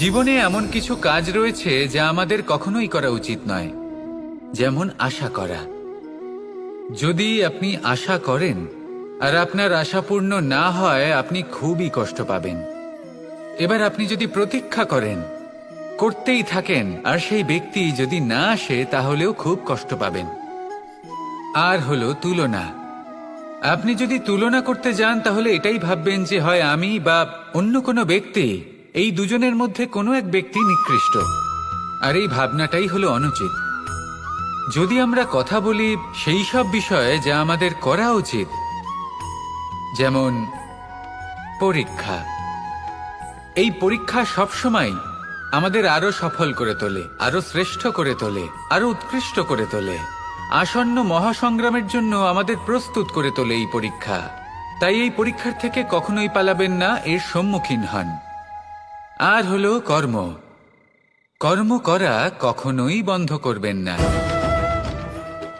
জীবনে এমন কিছু কাজ রয়েছে যা আমাদের কখনোই করা উচিত নয়, যেমন আশা করা। যদি আপনি আশা করেন আর আপনার আশা পূর্ণ না হয়, আপনি খুবই কষ্ট পাবেন। এবার আপনি যদি প্রতীক্ষা করেন, করতেই থাকেন, আর সেই ব্যক্তি যদি না আসে, তাহলেও খুব কষ্ট পাবেন। আর হলো তুলনা। আপনি যদি তুলনা করতে যান, তাহলে এটাই ভাববেন যে হয় আমি বা অন্য কোনো ব্যক্তি এই দুজনের মধ্যে কোনো এক ব্যক্তি নিকৃষ্ট। আর এই ভাবনাটাই হলো অনুচিত। যদি আমরা কথা বলি সেই সব বিষয়ে যা আমাদের করা উচিত, যেমন পরীক্ষা। এই পরীক্ষা সবসময় আমাদের আরও সফল করে তোলে, আরও শ্রেষ্ঠ করে তোলে, আরও উৎকৃষ্ট করে তোলে। আসন্ন মহাসংগ্রামের জন্য আমাদের প্রস্তুত করে তোলে এই পরীক্ষা। তাই এই পরীক্ষার থেকে কখনোই পালাবেন না, এর সম্মুখীন হন। আর হলো কর্ম। কর্ম করা কখনোই বন্ধ করবেন না।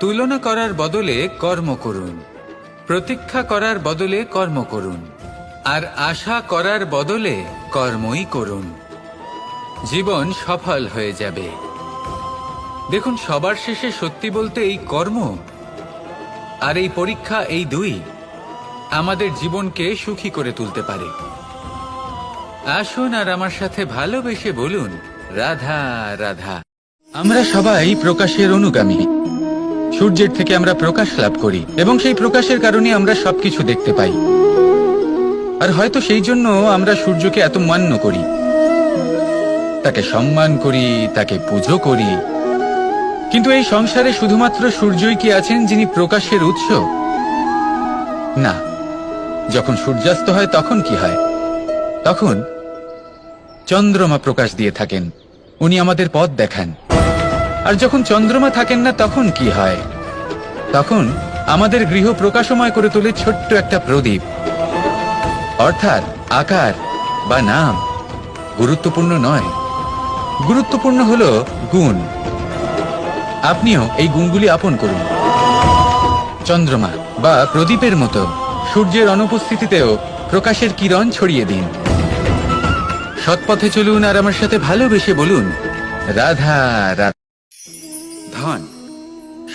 তুলনা করার বদলে কর্ম করুন। প্রতীক্ষা করার বদলে কর্ম করুন। আর আশা করার বদলে কর্মই করুন। জীবন সফল হয়ে যাবে। দেখুন, সবার শেষে সত্যি বলতে এই কর্ম আর এই পরীক্ষা এই দুই আমাদের জীবনকে সুখী করে তুলতে পারে। আসুন আর আমার সাথে ভালোবেসে বলুন, রাধা রাধা। আমরা সবাই প্রকাশের অনুগামী। সূর্যের থেকে আমরা প্রকাশ লাভ করি এবং সেই প্রকাশের কারণে আমরা সবকিছু দেখতে পাই। আর হয়তো সেই জন্য আমরা সূর্যকে এত মান্য করি। তাকে সম্মান করি, তাকে পুজো করি। কিন্তু এই সংসারে শুধুমাত্র সূর্যই কি আছেন যিনি প্রকাশের উৎস? না, যখন সূর্যাস্ত হয় তখন কি হয়? তখন চন্দ্রমা প্রকাশ দিয়ে থাকেন। উনি আমাদের পথ দেখান। আর যখন চন্দ্রমা থাকেন না, তখন কি হয়? তখন আমাদের গৃহ প্রকাশময় করে তোলে ছোট্ট একটা প্রদীপ। অর্থাৎ আকার বা নাম গুরুত্বপূর্ণ নয়। গুরুত্বপূর্ণ হল গুণ। আপনিও এই গুণগুলি আপন করুন। চন্দ্রমা বা প্রদীপের মতো সূর্যের অনুপস্থিতিতেও প্রকাশের কিরণ ছড়িয়ে দিন। সৎপথে চলুন আর আমার সাথে ভালোবেসে বলুন। রাধা রাধা। ধন,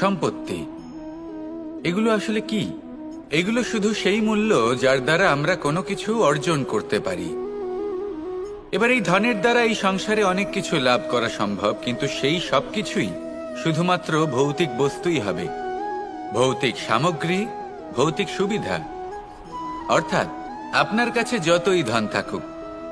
সম্পত্তি, এগুলো আসলে কি? এগুলো শুধু সেই মূল্য যার দ্বারা আমরা কোনো কিছু অর্জন করতে পারি। এবার এই ধনের দ্বারা এই সংসারে অনেক কিছু লাভ করা সম্ভব, কিন্তু সেই সব কিছুই শুধুমাত্র ভৌতিক বস্তুই হবে। ভৌতিক সামগ্রী, ভৌতিক সুবিধা। অর্থাৎ, আপনার কাছে যতই ধন থাকুক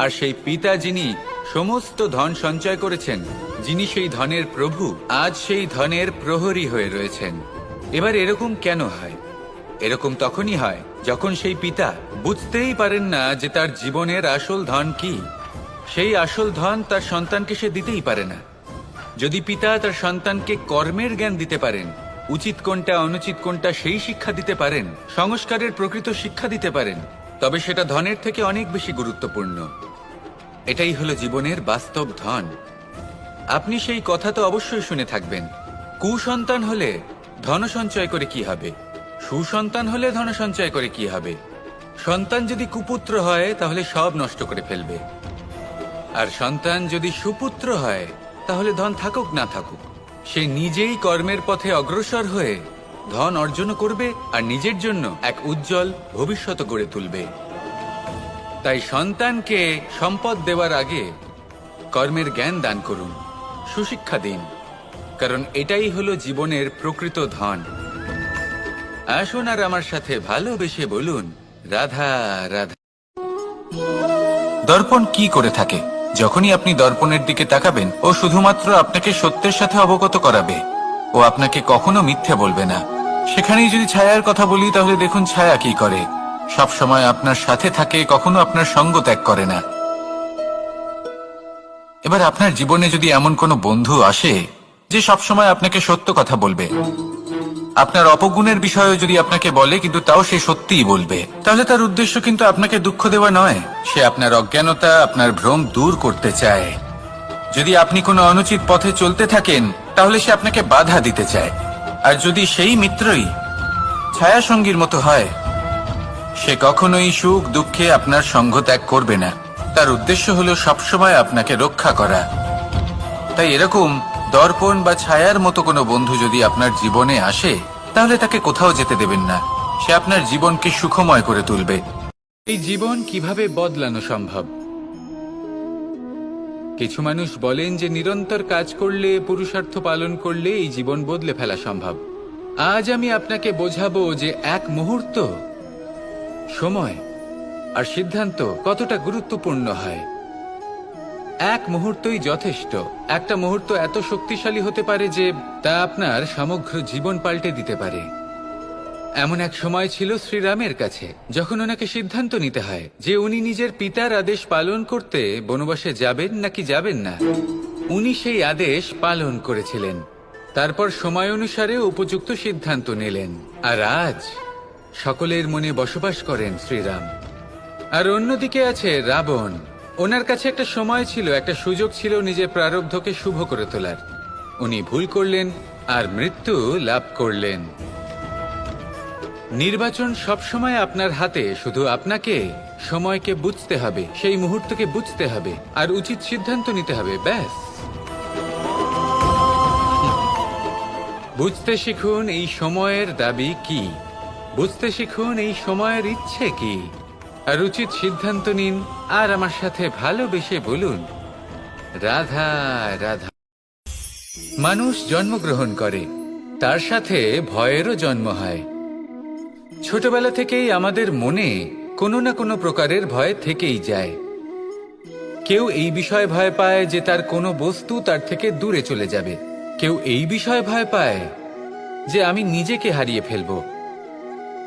আর সেই পিতা যিনি সমস্ত ধন সঞ্চয় করেছেন, যিনি সেই ধনের প্রভু, আজ সেই ধনের প্রহরী হয়ে রয়েছেন। এবার এরকম কেন হয়? এরকম তখনই হয় যখন সেই পিতা বুঝতেই পারেন না যে তার জীবনের আসল ধন কি। সেই আসল ধন তার সন্তানকে সে দিতেই পারে না। যদি পিতা তার সন্তানকে কর্মের জ্ঞান দিতে পারেন, উচিত কোনটা, অনুচিত কোনটা সেই শিক্ষা দিতে পারেন, সংস্কারের প্রকৃত শিক্ষা দিতে পারেন, তবে সেটা ধনের থেকে অনেক বেশি গুরুত্বপূর্ণ। এটাই হলো জীবনের বাস্তব ধন। আপনি সেই কথা তো অবশ্যই শুনে থাকবেন। কুসন্তান হলে ধন সঞ্চয় করে কি হবে? সুসন্তান হলে ধন সঞ্চয় করে কি হবে? সন্তান যদি কুপুত্র হয়, তাহলে সব নষ্ট করে ফেলবে। আর সন্তান যদি সুপুত্র হয়, তাহলে ধন থাকুক না থাকুক। সে নিজেই কর্মের পথে অগ্রসর হয়ে ধন অর্জন করবে আর নিজের জন্য এক উজ্জ্বল ভবিষ্যৎ গড়ে তুলবে। তাই সন্তানকে সম্পদ দেওয়ার আগে কর্মের জ্ঞান দান করুন, সুশিক্ষা দিন, কারণ এটাই হলো জীবনের প্রকৃত ধন। আসুন আর আমার সাথে ভালোবেসে বলুন, রাধা রাধা। দর্পণ কি করে থাকে? যখনই আপনি দর্পণের দিকে তাকাবেন, ও শুধুমাত্র আপনাকে সত্যের সাথে অবগত করাবে। ও আপনাকে কখনো মিথ্যে বলবে না। সেখানেই যদি ছায়ার কথা বলি, তাহলে দেখুন ছায়া কি করে। সব সময় আপনার সাথে থাকে, কখনো আপনার সঙ্গ ত্যাগ করে না। এবার আপনার জীবনে যদি এমন কোনো বন্ধু আসে, যে সবসময় আপনাকে সত্য কথা বলবে। আপনার অপগুণের বিষয়ে যদি আপনাকে বলে, কিন্তু তাও সে সত্যিই বলবে। তাহলে তার উদ্দেশ্য কিন্তু আপনাকে দুঃখ দেওয়া নয়। সে আপনার অজ্ঞানতা, আপনার ভ্রম দূর করতে চায়। যদি আপনি কোনো অনুচিত পথে চলতে থাকেন, তাহলে সে আপনাকে বাধা দিতে চায়। আর যদি সেই মিত্রই ছায়া সঙ্গীর মতো হয় সে কখনোই সুখ দুঃখে আপনার সঙ্গ ত্যাগ করবে না। তার উদ্দেশ্য হলো সবসময় আপনাকে রক্ষা করা। তাই এরকম দর্পণ বা ছায়ার মতো কোনো বন্ধু যদি আপনার জীবনে আসে, তাহলে তাকে কোথাও যেতে দেবেন না। সে আপনার জীবনকে সুখময় করে তুলবে। এই জীবন কীভাবে বদলানো সম্ভব? কিছু মানুষ বলেন যে নিরন্তর কাজ করলে, পুরুষার্থ পালন করলে এই জীবন বদলে ফেলা সম্ভব। আজ আমি আপনাকে বোঝাবো যে এক মুহূর্ত সময় আর সিদ্ধান্ত কতটা গুরুত্বপূর্ণ হয়? এক মুহূর্তই যথেষ্ট। একটা মুহূর্ত এত শক্তিশালী হতে পারে যে তা আপনার সমগ্র জীবন পাল্টে দিতে পারে। এমন এক সময় ছিল শ্রীরামের কাছে, যখন ওনাকে সিদ্ধান্ত নিতে হয় যে উনি নিজের পিতার আদেশ পালন করতে বনবাসে যাবেন নাকি যাবেন না। উনি সেই আদেশ পালন করেছিলেন। তারপর সময় অনুসারে উপযুক্ত সিদ্ধান্ত নিলেন। আর আজ সকলের মনে বসবাস করেন শ্রীরাম। আর অন্যদিকে আছে রাবণ। ওনার কাছে একটা সময় ছিল, একটা সুযোগ ছিল নিজের প্রারব্ধকে শুভ করে তোলার। উনি ভুল করলেন আর মৃত্যু লাভ করলেন। নির্বাচন সবসময় আপনার হাতে, শুধু আপনাকে সময়কে বুঝতে হবে, সেই মুহূর্তকে বুঝতে হবে, আর উচিত সিদ্ধান্ত নিতে হবে, ব্যাস। বুঝতে শিখুন, এই সময়ের দাবি কি? বুঝতে শিখুন এই সময়ের ইচ্ছে কি। আর উচিত সিদ্ধান্ত নিন, আর আমার সাথে ভালোবেসে বলুন। রাধা রাধা। মানুষ জন্মগ্রহণ করে, তার সাথে ভয়েরও জন্ম হয়। ছোটবেলা থেকেই আমাদের মনে কোনো না কোনো প্রকারের ভয় থেকেই যায়। কেউ এই বিষয়ে ভয় পায় যে তার কোনো বস্তু তার থেকে দূরে চলে যাবে। কেউ এই বিষয়ে ভয় পায় যে আমি নিজেকে হারিয়ে ফেলব।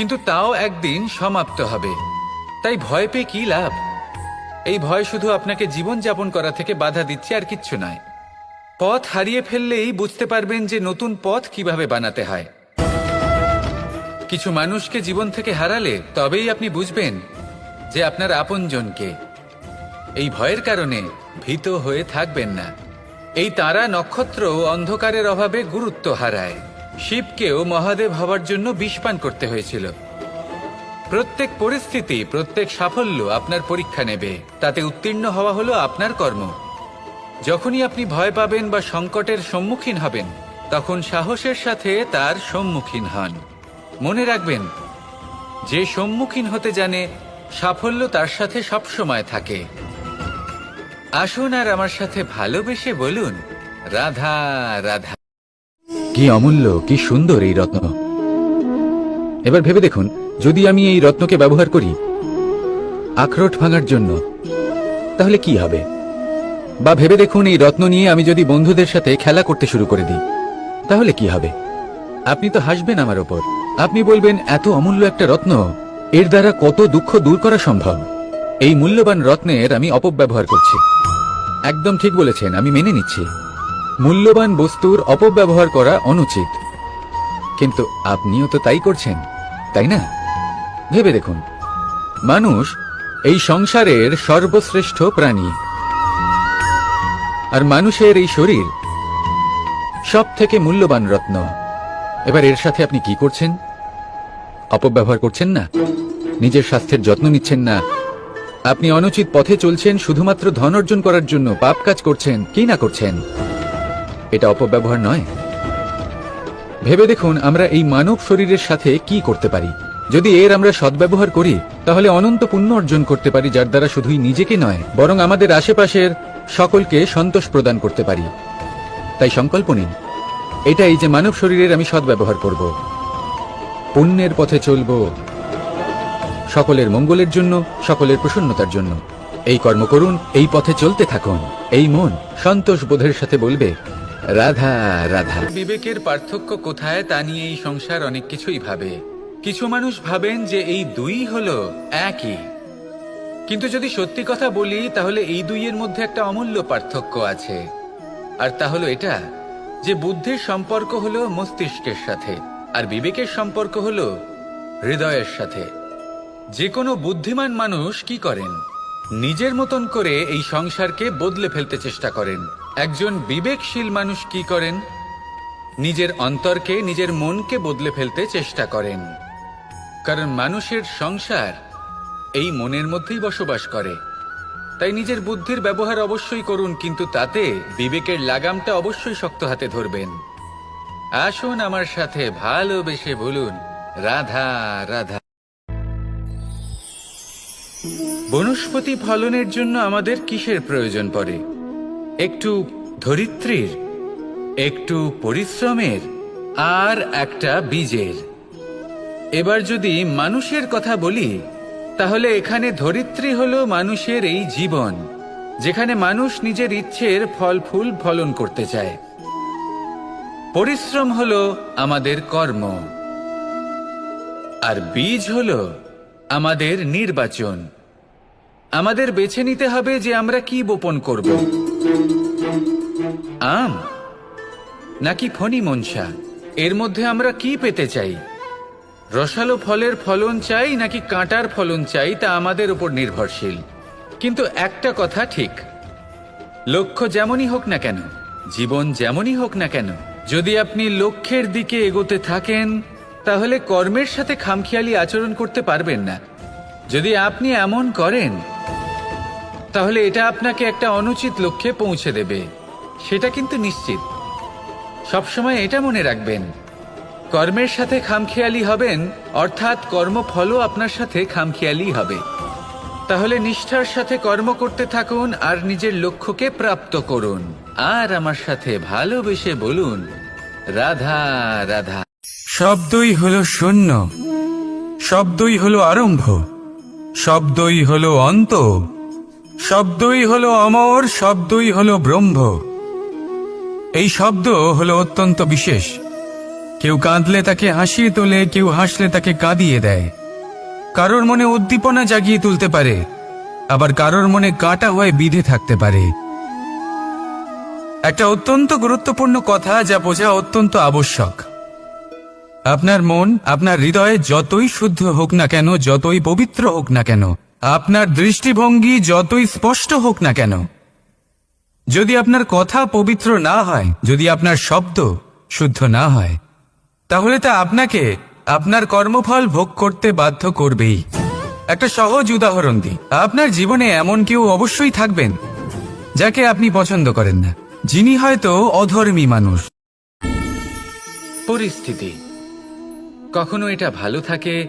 কিন্তু তাও একদিন সমাপ্ত হবে। তাই ভয় পেয়ে কি লাভ? এই ভয় শুধু আপনাকে জীবন যাপন করা থেকে বাধা দিচ্ছে আর কিচ্ছু নয়। পথ হারিয়ে ফেললেই বুঝতে পারবেন যে নতুন পথ কীভাবে বানাতে হয়। কিছু মানুষকে জীবন থেকে হারালে তবেই আপনি বুঝবেন যে আপনার আপনজনকে। এই ভয়ের কারণে ভীত হয়ে থাকবেন না। এই তারা নক্ষত্র অন্ধকারের অভাবে গুরুত্ব হারায়। শিবকেও মহাদেব হওয়ার জন্য বিষপান করতে হয়েছিল। প্রত্যেক পরিস্থিতি, প্রত্যেক সাফল্য আপনার পরীক্ষা নেবে। তাতে উত্তীর্ণ হওয়া হলো আপনার কর্ম। যখনই আপনি ভয় পাবেন বা সংকটের সম্মুখীন হবেন, তখন সাহসের সাথে তার সম্মুখীন হন। মনে রাখবেন, যে সম্মুখীন হতে জানে, সাফল্য তার সাথে সবসময় থাকে। আসুন আর আমার সাথে ভালোবেসে বলুন, রাধা রাধা। কি অমূল্য, কি সুন্দর এই রত্ন। এবার ভেবে দেখুন, যদি আমি এই রত্নকে ব্যবহার করি, আখরোট ভাঙার জন্য, তাহলে কি হবে? বা ভেবে দেখুন, এই রত্ন নিয়ে আমি যদি বন্ধুদের সাথে খেলা করতে শুরু করে দিই, তাহলে কি হবে? আপনি তো হাসবেন আমার ওপর। আপনি বলবেন, এত অমূল্য একটা রত্ন, এর দ্বারা কত দুঃখ দূর করা সম্ভব? এই মূল্যবান রত্নের আমি অপব্যবহার করছি। একদম ঠিক বলেছেন, আমি মেনে নিচ্ছি। মূল্যবান বস্তুর অপব্যবহার করা অনুচিত। কিন্তু আপনিও তো তাই করছেন, তাই না? ভেবে দেখুন, মানুষ এই সংসারের সর্বশ্রেষ্ঠ প্রাণী। আর মানুষের এই শরীর সব থেকে মূল্যবান রত্ন। এবার এর সাথে আপনি কি করছেন? অপব্যবহার করছেন না? নিজের স্বাস্থ্যের যত্ন নিচ্ছেন না? আপনি অনুচিত পথে চলছেন, শুধুমাত্র ধন অর্জন করার জন্য পাপ কাজ করছেন, কি না করছেন? এটা অপব্যবহার নয়। ভেবে দেখুন আমরা এই মানব শরীরের সাথে কি করতে পারি। যদি এর আমরা সদ্ব্যবহার করি, তাহলে অনন্ত পুণ্য অর্জন করতে পারি যার দ্বারা শুধুই নিজেকে নয়, বরং আমাদের আশেপাশের সকলকে সন্তোষ প্রদান করতে পারি। তাই সংকল্প নিন। এটাই যে মানব শরীরের আমি সদ্ব্যবহার করব। পুণ্যের পথে চলব। সকলের মঙ্গলের জন্য, সকলের প্রসন্নতার জন্য। এই কর্ম করুন, এই পথে চলতে থাকুন। এই মন সন্তোষ বোধের সাথে বলবে রাধা রাধা। বিবেকের পার্থক্য কোথায় তা নিয়ে এই সংসার অনেক কিছুই ভাবে। কিছু মানুষ ভাবেন যে এই দুই হলো একই। কিন্তু যদি সত্যি কথা বলি, তাহলে এই দুইয়ের মধ্যে একটা অমূল্য পার্থক্য আছে। আর তা হলো এটা, যে বুদ্ধির সম্পর্ক হলো মস্তিষ্কের সাথে, আর বিবেকের সম্পর্ক হলো হৃদয়ের সাথে। যে কোনো বুদ্ধিমান মানুষ কি করেন? নিজের মতন করে এই সংসারকে বদলে ফেলতে চেষ্টা করেন। একজন বিবেকশীল মানুষ কি করেন? নিজের অন্তরকে, নিজের মনকে বদলে ফেলতে চেষ্টা করেন। কারণ মানুষের সংসার এই মনের মধ্যেই বসবাস করে। তাই নিজের বুদ্ধির ব্যবহার অবশ্যই করুন, কিন্তু তাতে বিবেকের লাগামটা অবশ্যই শক্ত হাতে ধরবেন। আসুন আমার সাথে ভালোবেসে বলুন, রাধা রাধা। বনস্পতি ফলনের জন্য আমাদের কিসের প্রয়োজন পড়ে? একটু ধরিত্রীর, একটু পরিশ্রমের, আর একটা বীজের। এবার যদি মানুষের কথা বলি, তাহলে এখানে ধরিত্রী হল মানুষের এই জীবন, যেখানে মানুষ নিজের ইচ্ছের ফল ফুল ফলন করতে চায়। পরিশ্রম হল আমাদের কর্ম, আর বীজ হল আমাদের নির্বাচন। আমাদের বেছে নিতে হবে যে আমরা কি বপন করব। আম? নাকি ফণি মনসা এর মধ্যে আমরা কি পেতে চাই? রসালো ফলের ফলন চাই নাকি কাঁটার ফলন চাই তা আমাদের উপর নির্ভরশীল। কিন্তু একটা কথা ঠিক। লক্ষ্য যেমনই হোক না কেন, জীবন যেমনই হোক না কেন, যদি আপনি লক্ষ্যের দিকে এগোতে থাকেন, তাহলে কর্মের সাথে খামখেয়ালি আচরণ করতে পারবেন না। যদি আপনি এমন করেন তাহলে এটা আপনাকে একটা অনুচিত লক্ষ্যে পৌঁছে দেবে। সেটা কিন্তু নিশ্চিত। সবসময় এটা মনে রাখবেন। কর্মের সাথে খামখেয়ালি হবেন, অর্থাৎ কর্মফলও আপনার সাথে খামখেয়ালি হবে। তাহলে নিষ্ঠার সাথে কর্ম করতে থাকুন আর নিজের লক্ষ্যকে প্রাপ্ত করুন। আর আমার সাথে ভালোবেসে বলুন, রাধা রাধা। শব্দই হলো শূন্য। শব্দই হলো আরম্ভ। শব্দই হলো অন্ত। শব্দই হলো অমর, শব্দই হলো ব্রহ্ম। এই শব্দ হলো অত্যন্ত বিশেষ। কেউ কাঁদলে তাকে হাসিয়ে তোলে, কেউ হাসলে তাকে কাঁদিয়ে দেয়। কারোর মনে উদ্দীপনা জাগিয়ে তুলতে পারে, আবার কারোর মনে কাটা হয়ে বিধে থাকতে পারে। একটা অত্যন্ত গুরুত্বপূর্ণ কথা যা বোঝা অত্যন্ত আবশ্যক। আপনার মন, আপনার হৃদয়ে যতই শুদ্ধ হোক না কেন, যতই পবিত্র হোক না কেন আপনার দৃষ্টিভঙ্গি যতই স্পষ্ট হোক না কেন, যদি আপনার কথা পবিত্র না হয়, যদি আপনার শব্দ শুদ্ধ না হয়, তাহলে তা আপনাকে আপনার কর্মফল ভোগ করতে বাধ্য করবেই। একটা সহজ উদাহরণ দিই। আপনার জীবনে এমন কেউ অবশ্যই থাকবেন, যাকে আপনি পছন্দ করেন না। যিনি হয়তো অধর্মী মানুষ। পরিস্থিতি। কখনো এটা ভালো থাকে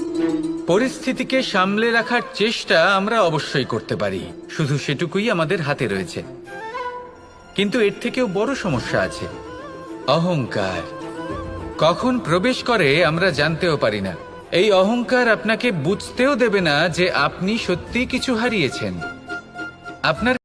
পরিস্থিতিকে সামলে রাখার চেষ্টা আমরা অবশ্যই করতে পারি। শুধু সেটুকুই আমাদের হাতে রয়েছে। কিন্তু এর থেকেও বড় সমস্যা আছে। অহংকার। কখন প্রবেশ করে আমরা জানতেও পারি না। এই অহংকার আপনাকে বুঝতেও দেবে না যে আপনি সত্যি কিছু হারিয়েছেন। আপনার